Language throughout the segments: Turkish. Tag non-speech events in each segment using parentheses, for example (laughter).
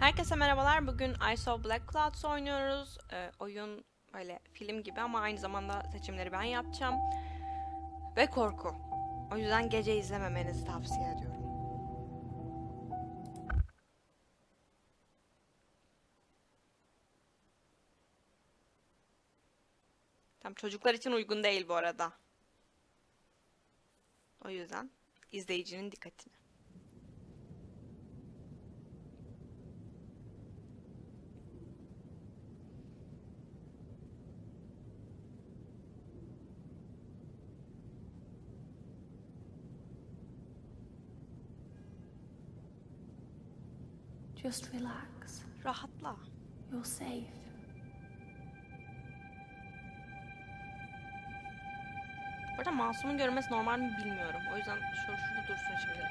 Herkese merhabalar. Bugün Ice of Black Clouds oynuyoruz. Ee, oyun öyle film gibi ama aynı zamanda seçimleri ben yapacağım. Ve korku. O yüzden gece izlememenizi tavsiye ediyorum. Tam çocuklar için uygun değil bu arada. O yüzden izleyicinin dikkatini. Just relax. Rahatla. You're safe. Bu arada masumun görmesi normal mi bilmiyorum. O yüzden şu şurada dursun şimdilik.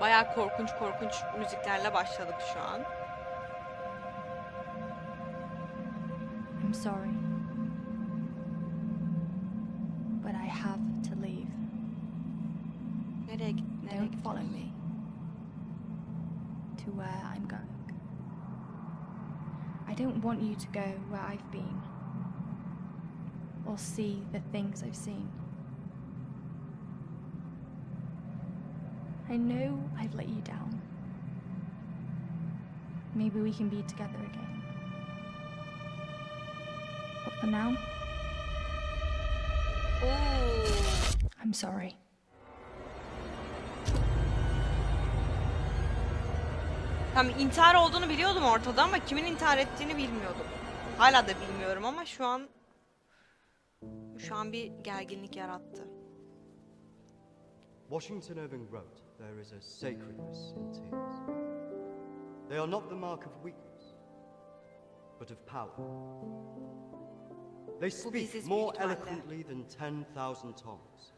Bayağı korkunç korkunç müziklerle başladık şu an. Sorry. But I have to leave. Nereye Don't follow me to where I'm going. I don't want you to go where I've been or see the things I've seen. I know I've let you down. Maybe we can be together again. For now, Oo. I'm sorry. Tam intihar olduğunu biliyordum ortada ama kimin intihar ettiğini bilmiyordum. Hala da bilmiyorum ama şu an şu an bir gerginlik yarattı. Washington Irving wrote, There is a sacredness in tears. They are not the mark of weakness, but of power. They speak more eloquently than 10,000 tongues.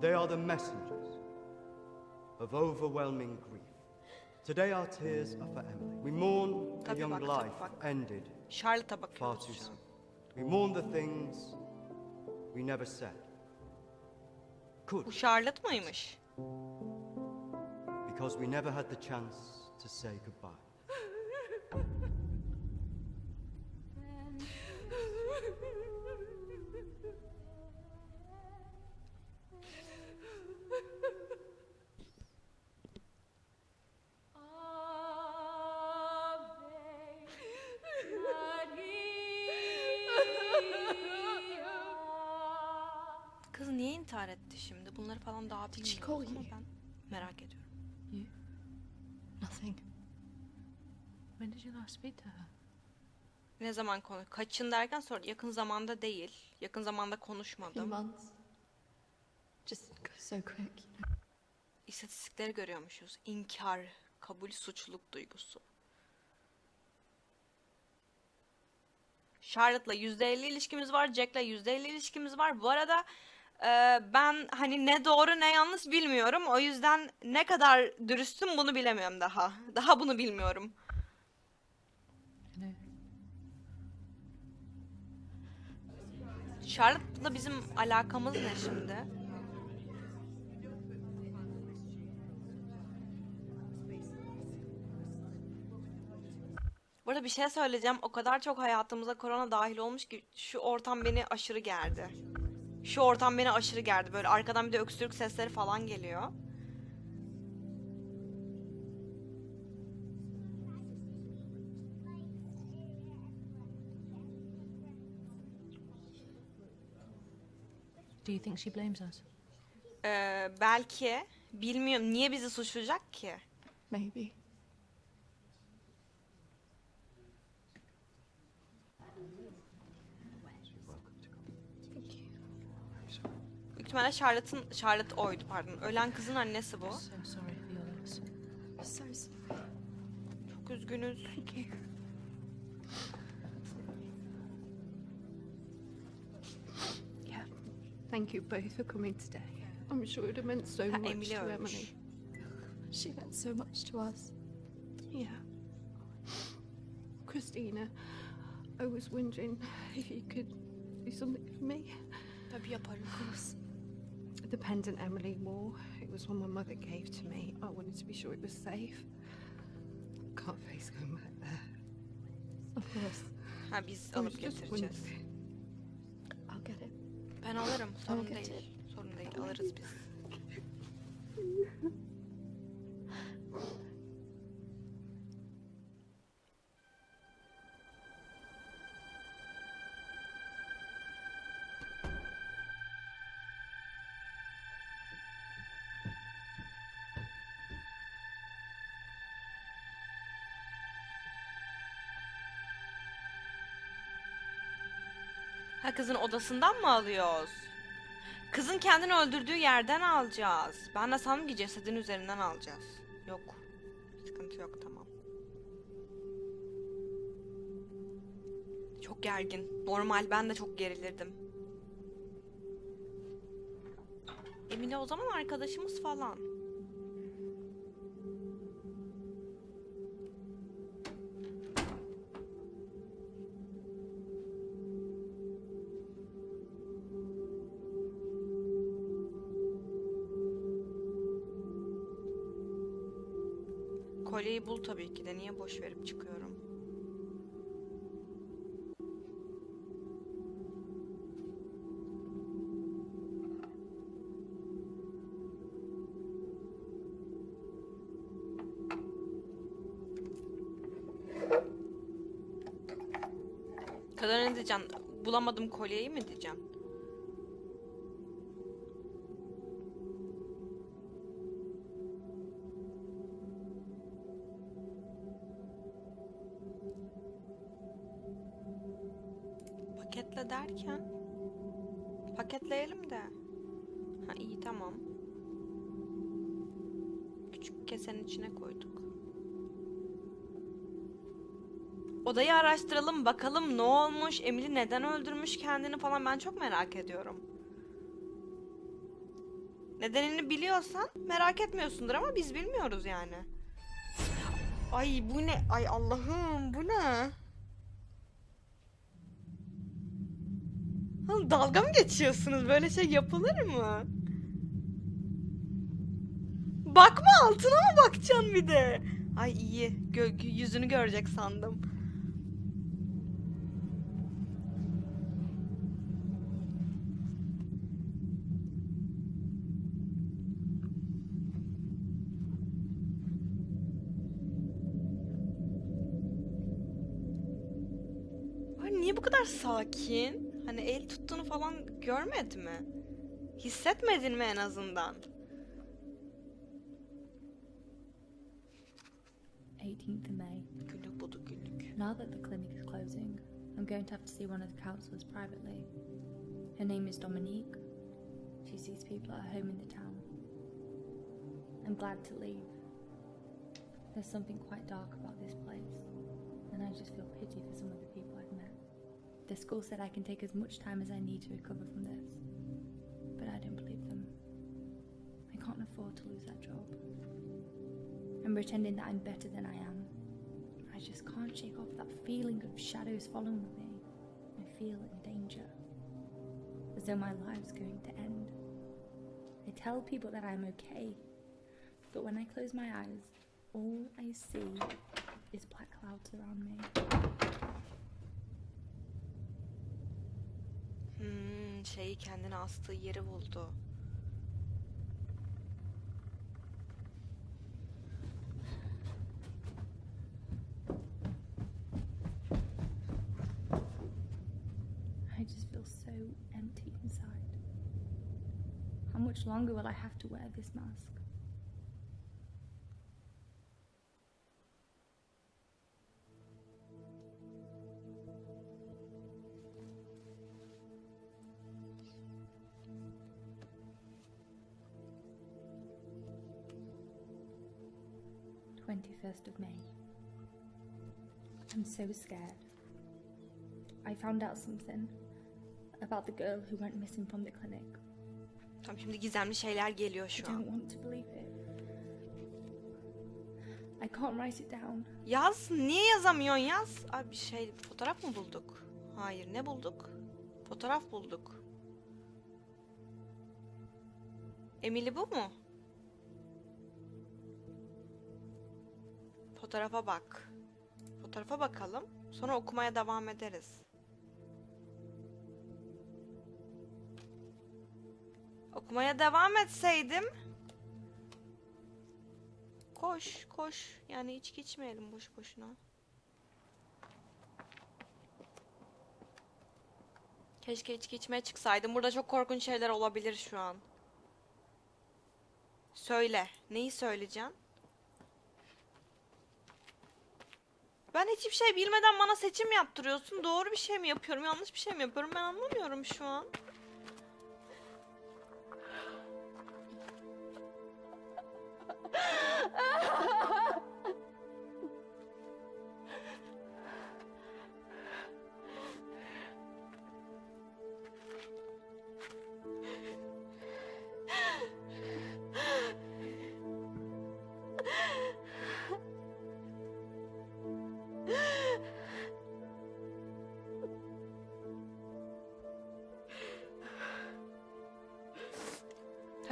They are the messengers of overwhelming grief. Today our tears are for Emily. We mourn a young bak, life bak. ended far too soon. We mourn the things we never said. Could Bu Charlotte mıymış? because we never had the chance to say goodbye. Daha she call ama you? ben merak ediyorum. You? Nothing. When did you last speak to her? Ne zaman konu? Kaçın derken sonra yakın zamanda değil. Yakın zamanda Few konuşmadım. months. Just goes so quick. İstatistikleri görüyormuşuz. İnkar, kabul, suçluluk duygusu. Charlotte'la %50 ilişkimiz var. Jack'la %50 ilişkimiz var. Bu arada ben hani ne doğru ne yanlış bilmiyorum. O yüzden ne kadar dürüstüm bunu bilemiyorum daha. Daha bunu bilmiyorum. Charlotte'la bizim alakamız ne şimdi? Burada bir şey söyleyeceğim. O kadar çok hayatımıza korona dahil olmuş ki şu ortam beni aşırı gerdi. Şu ortam beni aşırı gerdi. Böyle arkadan bir de öksürük sesleri falan geliyor. do you think she blames us? Ee, belki bilmiyorum niye bizi suçlayacak ki? Maybe. Ihtimalle Charlotte'ın Charlotte oydu pardon. Ölen kızın annesi bu. So sorry for your sorry. Çok üzgünüz. Thank you. Yeah. Thank you both for coming today. I'm sure it would have meant so Ha, much Emily to ölmüş. Emily. She meant so much to us. Yeah. Christina, I was wondering if you could do something for me. Tabii yaparım. The pendant Emily wore, it was one my mother gave to me. I wanted to be sure it was safe. Can't face going back there. Of course. Ha biz I alıp just getireceğiz. wondering. I'll get it. Ben alırım. Sorun get değil. Sorun değil. Alırız biz. (laughs) kızın odasından mı alıyoruz? Kızın kendini öldürdüğü yerden alacağız. Ben de sandım ki cesedin üzerinden alacağız. Yok. Sıkıntı yok tamam. Çok gergin. Normal ben de çok gerilirdim. Emine o zaman arkadaşımız falan. Bul tabii ki de. Niye boş verip çıkıyorum? Kadına ne diyeceksin? Bulamadım kolyeyi mi diyeceksin? Derken? Paketleyelim de. Ha iyi tamam. Küçük kesenin içine koyduk. Odayı araştıralım bakalım ne olmuş, Emily neden öldürmüş kendini falan ben çok merak ediyorum. Nedenini biliyorsan merak etmiyorsundur ama biz bilmiyoruz yani. Ay bu ne? Ay Allah'ım bu ne? Oğlum dalga mı geçiyorsunuz? Böyle şey yapılır mı? Bakma altına mı bakacaksın bir de? Ay iyi. Gö- yüzünü görecek sandım. Niye bu kadar sakin? Hani el tuttuğunu falan görmedi mi? Hissetmedin mi en azından? 18th of May. Günlük budu günlük. Now that the clinic is closing, I'm going to have to see one of the counselors privately. Her name is Dominique. She sees people at home in the town. I'm glad to leave. There's something quite dark about this place, and I just feel pity for some of the people I've met. The school said I can take as much time as I need to recover from this, but I don't believe them. I can't afford to lose that job. I'm pretending that I'm better than I am. I just can't shake off that feeling of shadows following me. I feel in danger, as though my life's going to end. I tell people that I'm okay, but when I close my eyes, all I see is black clouds around me. Şeyi kendine astığı yeri buldu. I just feel so empty inside. How much longer will I have to wear this mask? Twenty-first of May. I'm so scared. I found out something about the girl who went missing from the clinic. Tam şimdi gizemli şeyler geliyor I şu an. don't want to believe it. I can't write it down. Yaz. Niye yazamıyorsun yaz? Abi bir şey fotoğraf mı bulduk? Hayır ne bulduk? Fotoğraf bulduk. Emily bu mu? Fotoğrafa bak. Fotoğrafa bakalım. Sonra okumaya devam ederiz. Okumaya devam etseydim. Koş, koş. Yani içki içmeyelim boş boşuna. Keşke içki içmeye çıksaydım. Burada çok korkunç şeyler olabilir şu an. Söyle. Neyi söyleyeceksin? Ben hiçbir şey bilmeden bana seçim yaptırıyorsun. Doğru bir şey mi yapıyorum, yanlış bir şey mi yapıyorum? Ben anlamıyorum şu an.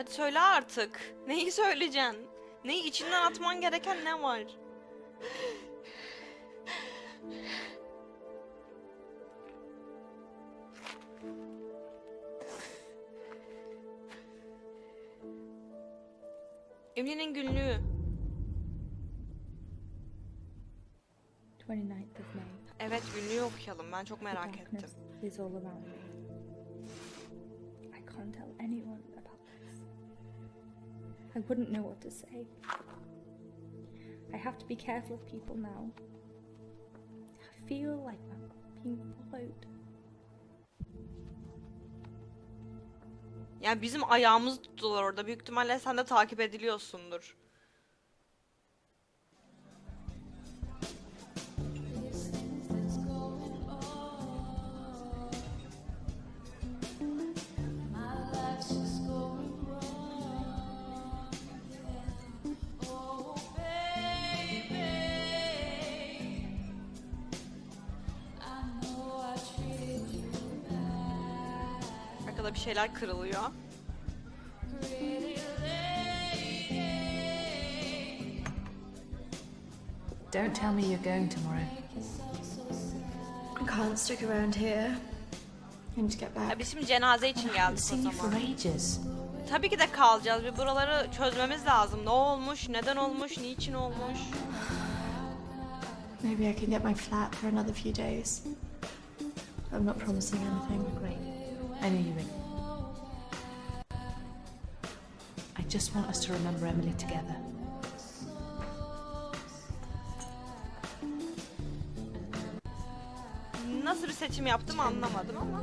Hadi söyle artık. Neyi söyleyeceksin? Neyi içinden atman gereken ne var? Emine'nin günlüğü. 29th of May. Evet günlüğü okuyalım. Ben çok merak ettim. is all around me. I wouldn't know what to say. I have to be careful of people now. I feel like I'm being followed. Yani bizim ayağımızı tuttular orada. Büyük ihtimalle sen de takip ediliyorsundur. Şeyler kırılıyor. Don't tell me you're going tomorrow. I can't stick around here. I need to get Ya back. biz şimdi cenaze için geldik o seen you for zaman. ages. Tabii ki de kalacağız. Bir buraları çözmemiz lazım. Ne olmuş, neden olmuş, niçin olmuş. Maybe I can get my flat for another few days. I'm not promising anything. Great. I know you will. Just want us to remember Emily together. Nasıl bir seçim yaptım anlamadım ama.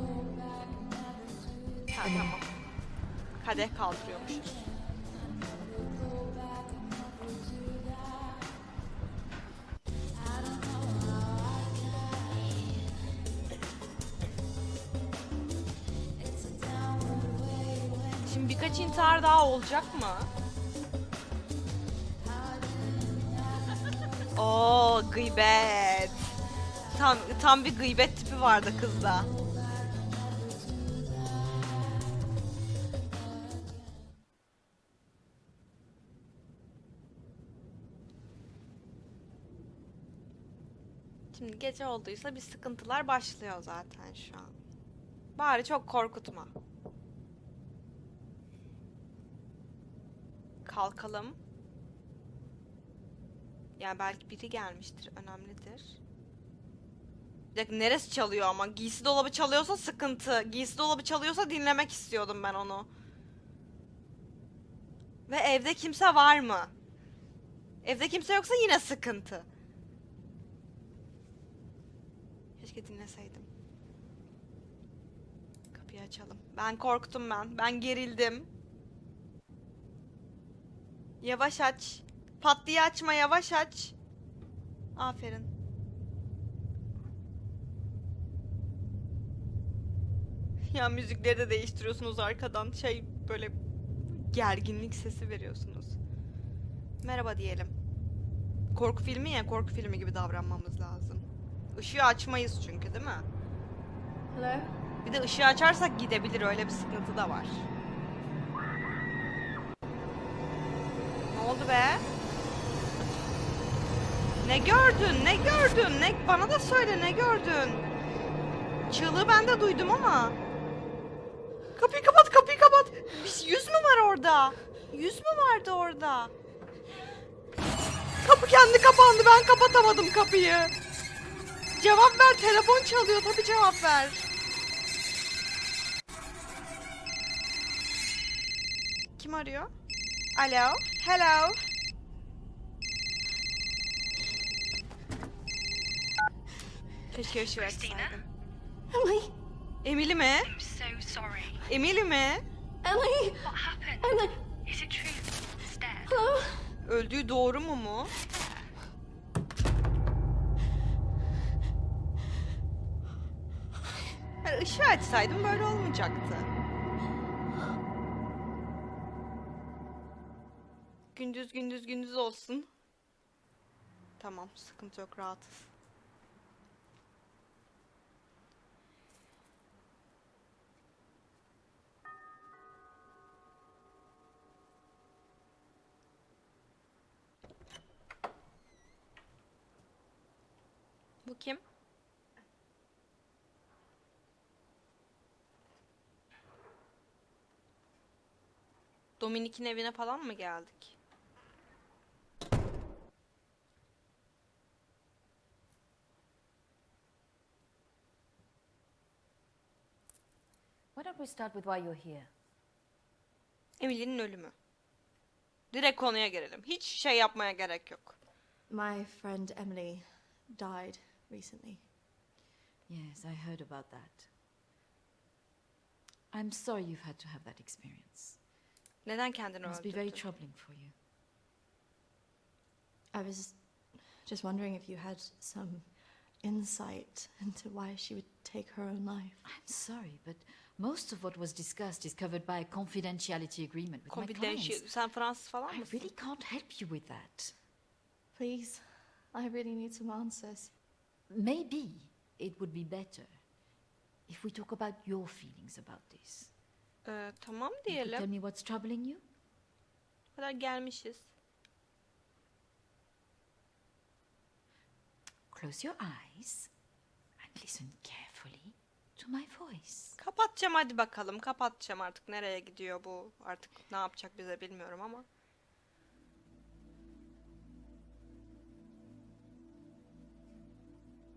Ha, tamam. Kadeh kaldırıyormuşuz. İntihar daha olacak mı? (laughs) Oo gıybet. Tam tam bir gıybet tipi vardı kızda. Şimdi gece olduysa bir sıkıntılar başlıyor zaten şu an. Bari çok korkutma. Kalkalım. Yani belki biri gelmiştir, önemlidir. Bir dakika neresi çalıyor ama? Giysi dolabı çalıyorsa sıkıntı. Giysi dolabı çalıyorsa dinlemek istiyordum ben onu. Ve evde kimse var mı? Evde kimse yoksa yine sıkıntı. Keşke dinleseydim. Kapıyı açalım. Ben korktum ben. Ben gerildim. Yavaş aç. Pat diye açma yavaş aç. Aferin. Ya müzikleri de değiştiriyorsunuz arkadan. Şey böyle gerginlik sesi veriyorsunuz. Merhaba diyelim. korku filmi ya korku filmi gibi davranmamız lazım. Işığı açmayız çünkü değil mi? Hello? Bir de ışığı açarsak gidebilir öyle bir sıkıntı da var. Oldu be? Ne gördün? Ne gördün? Ne bana da söyle ne gördün? Çığlığı ben de duydum ama. Kapıyı kapat, kapıyı kapat. Bir yüz mü var orada? Yüz mü vardı orada? Kapı kendi kapandı. Ben kapatamadım kapıyı. Cevap ver. Telefon çalıyor. Tabii cevap ver. Kim arıyor? Alo? Hello? Keşke ışığı açsaydım. Emily! Emily mi? I'm so sorry. Emily mi? Emily! What happened? Emily! Is it true? Dead. Hello? Öldüğü doğru mu mu? Yani ışığı açsaydım böyle olmayacaktı. Gündüz gündüz gündüz olsun. Tamam sıkıntı yok rahatız. Bu kim? Dominik'in evine falan mı geldik? We start with why you're here? Emily'nin ölümü. Direkt konuya girelim. Hiç şey yapmaya gerek yok. My friend Emily died recently. Yes, I heard about that. I'm sorry you've had to have that experience. Neden kendini It must be very öldürdü? troubling for you. I was just wondering if you had some insight into why she would take her own life. I'm sorry, but most of what was discussed is covered by a confidentiality agreement with my Confidential. clients. Sen Fransız falan I mısın? really can't help you with that. Please, I really need some answers. Maybe it would be better if we talk about your feelings about this. Ee, tamam You could tell me what's troubling you? Bu kadar gelmişiz. Close your eyes and listen carefully to my voice. Kapatacağım hadi bakalım. Kapatacağım artık. Nereye gidiyor bu? Artık ne yapacak bize bilmiyorum ama.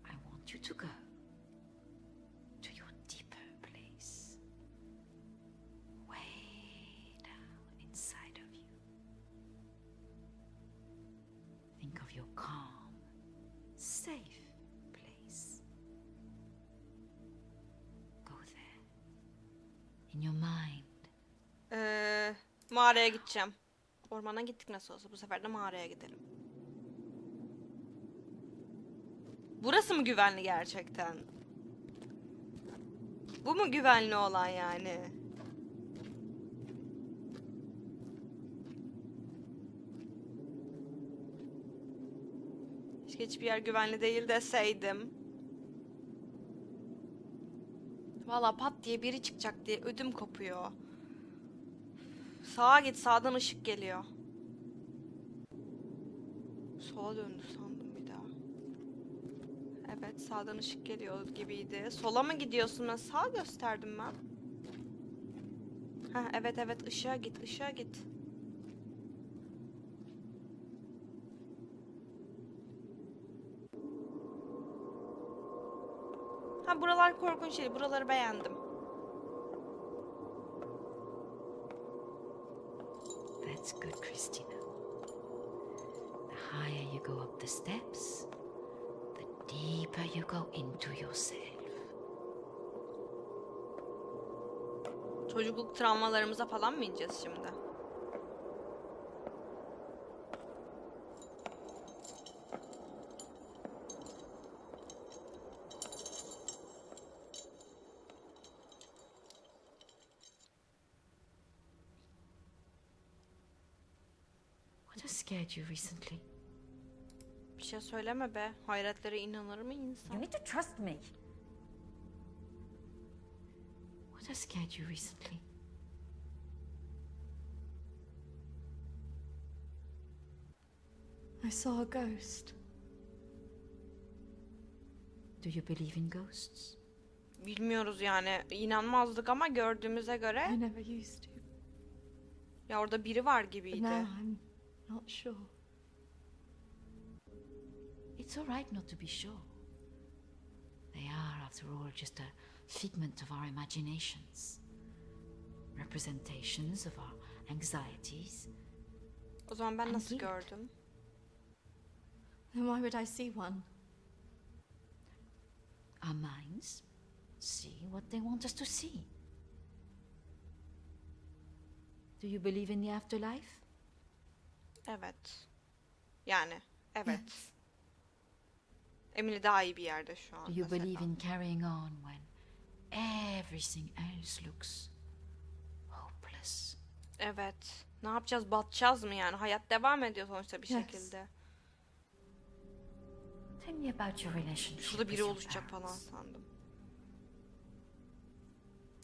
I want you to go in your mind. Ee, mağaraya gideceğim. Ormana gittik nasıl olsa. Bu sefer de mağaraya gidelim. Burası mı güvenli gerçekten? Bu mu güvenli olan yani? Keşke hiçbir yer güvenli değil deseydim. Valla pat diye biri çıkacak diye ödüm kopuyor. Sağa git sağdan ışık geliyor. Sola döndü sandım bir daha. Evet sağdan ışık geliyor gibiydi. Sola mı gidiyorsun? Ben sağ gösterdim ben. Ha evet evet ışığa git ışığa git. Buralar korkunç değil. Buraları beğendim. That's good, Christina. The higher you go up the steps, the deeper you go into yourself. Çocukluk travmalarımıza falan mı ineceğiz şimdi? Scared you recently? bir şey söyleme be. Hayretlere inanır mı You insan? need to trust me. What has scared you recently? I saw a ghost. Do you believe in ghosts? Bilmiyoruz yani. İnanmazdık ama gördüğümüze göre I never used to. ya orada biri var But gibiydi. now I'm not sure. It's all right not to be sure. They are, after all, just a figment of our imaginations. Representations of our anxieties. O zaman ben nasıl gördüm? Then why would I see one? Our minds see what they want us to see. Do you believe in the afterlife? Evet. Yani evet. (laughs) Emily daha iyi bir yerde şu an. You mesela. believe in carrying on when everything else looks hopeless? Evet. Ne yapacağız? Batacağız mı yani? Hayat devam ediyor sonuçta bir Yes. şekilde. Tell me about your relationship Şurada with biri your oluşacak falan parents. sandım.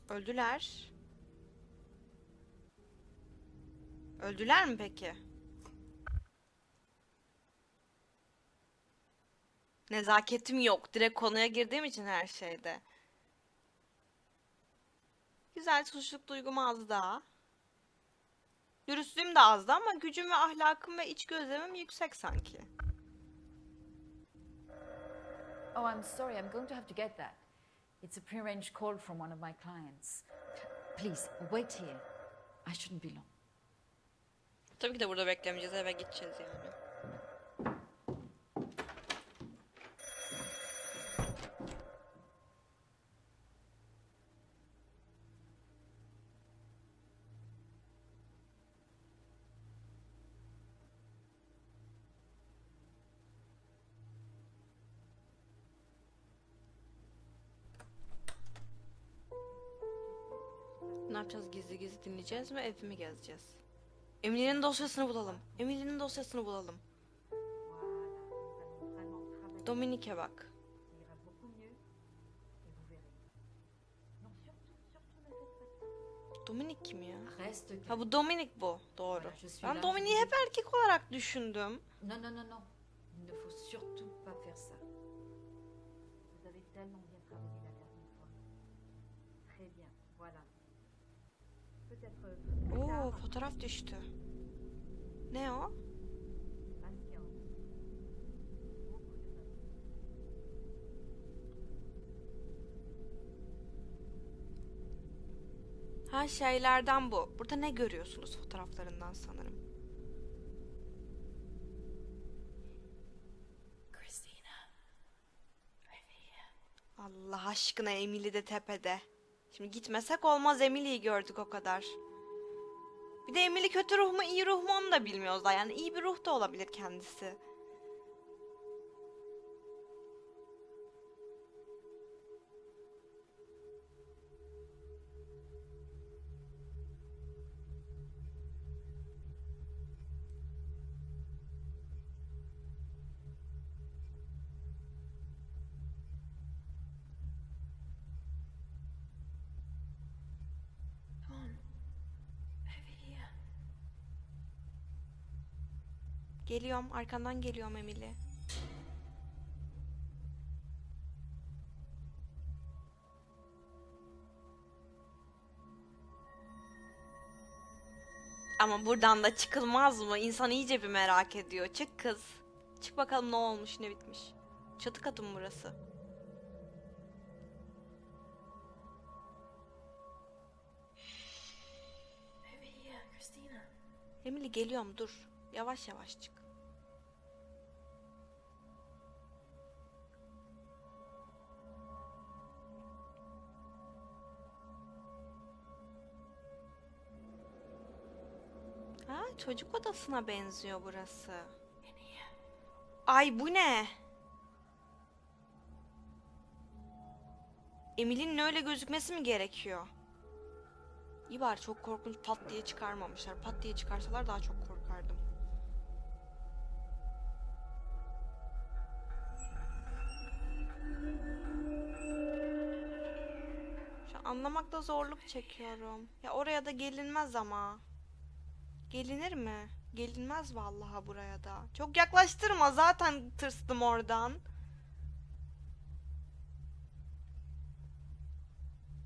Öldüler. Öldüler mi peki? Nezaketim yok. Direkt konuya girdiğim için her şeyde. Güzel suçluluk duygum az daha. Dürüstlüğüm de azdı ama gücüm ve ahlakım ve iç gözlemim yüksek sanki. Oh, I'm sorry. I'm going to have to get that. It's a prearranged call from one of my clients. Please, wait here. I shouldn't be long. Tabii ki de burada beklemeyeceğiz. Eve gideceğiz yani. Yapacağız? Gizli gizli dinleyeceğiz mi? Ev mi gezeceğiz? Emily'nin dosyasını bulalım. Emily'nin dosyasını bulalım. Dominique bak. Dominique kim ya? Ha bu Dominic bu. Doğru. Ben je hep erkek olarak düşündüm. Non, non, non, non. Il ne faut surtout pas faire ça. Vous avez tellement Oo fotoğraf düştü. Ne o? Ha şeylerden bu. Burada ne görüyorsunuz fotoğraflarından sanırım. Allah aşkına Emily de tepede. Şimdi gitmesek olmaz Emily'yi gördük o kadar. Bir de Emily kötü ruh mu iyi ruh mu onu da bilmiyoruz daha. Yani iyi bir ruh da olabilir kendisi. Geliyorum arkandan geliyorum Emily. Ama buradan da çıkılmaz mı? İnsan iyice bir merak ediyor. Çık kız. Çık bakalım ne olmuş ne bitmiş. Çatı katı mı burası? Emily geliyorum dur. Yavaş yavaş çık. çocuk odasına benziyor burası. Ay bu ne? Emily'nin öyle gözükmesi mi gerekiyor? İyi bari çok korkunç pat diye çıkarmamışlar. Pat diye çıkarsalar daha çok korkardım. Şu anlamakta zorluk çekiyorum. Ya oraya da gelinmez ama. Gelinir mi? Gelinmez vallahi buraya da. Çok yaklaştırma zaten tırstım oradan.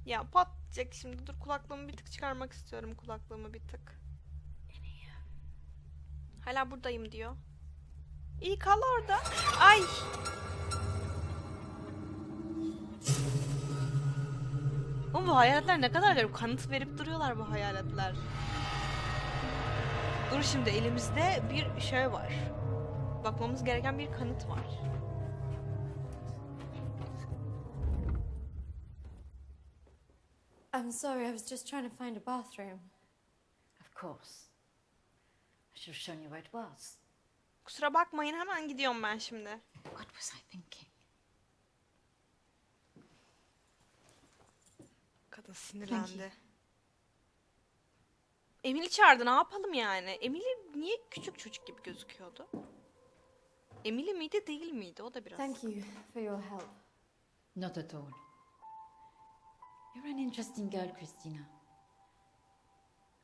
Ya patlayacak şimdi. Dur kulaklığımı bir tık çıkarmak istiyorum kulaklığımı bir tık. Hala buradayım diyor. İyi kal orada. Ay. Oğlum bu hayaletler ne kadar garip. Kanıt verip duruyorlar bu hayaletler. Dur şimdi elimizde bir şey var. Bakmamız gereken bir kanıt var. I'm sorry, I was just trying to find a bathroom. Of course. I should have shown you where it was. Kusura bakmayın hemen gidiyorum ben şimdi. What was I thinking? Kadın sinirlendi. Emily çağırdı ne yapalım yani? Emily niye küçük çocuk gibi gözüküyordu? Emily miydi değil miydi? O da biraz. Thank you for your help. Not at all. You're an interesting girl, Christina.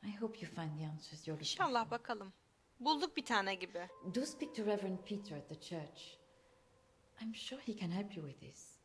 I hope you find the answers you're looking İnşallah for. bakalım. Bulduk bir tane gibi. Do speak to Reverend Peter at the church. I'm sure he can help you with this.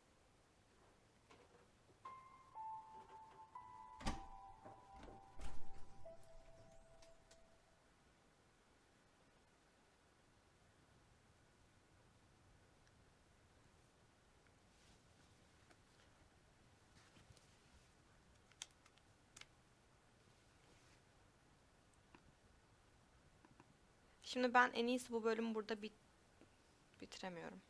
Şimdi ben en iyisi bu bölümü burada bit bitiremiyorum.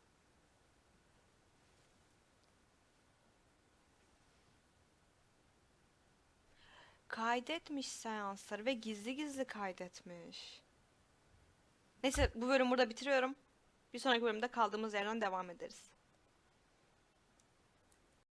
Kaydetmiş seansları ve gizli gizli kaydetmiş. Neyse bu bölümü burada bitiriyorum. Bir sonraki bölümde kaldığımız yerden devam ederiz.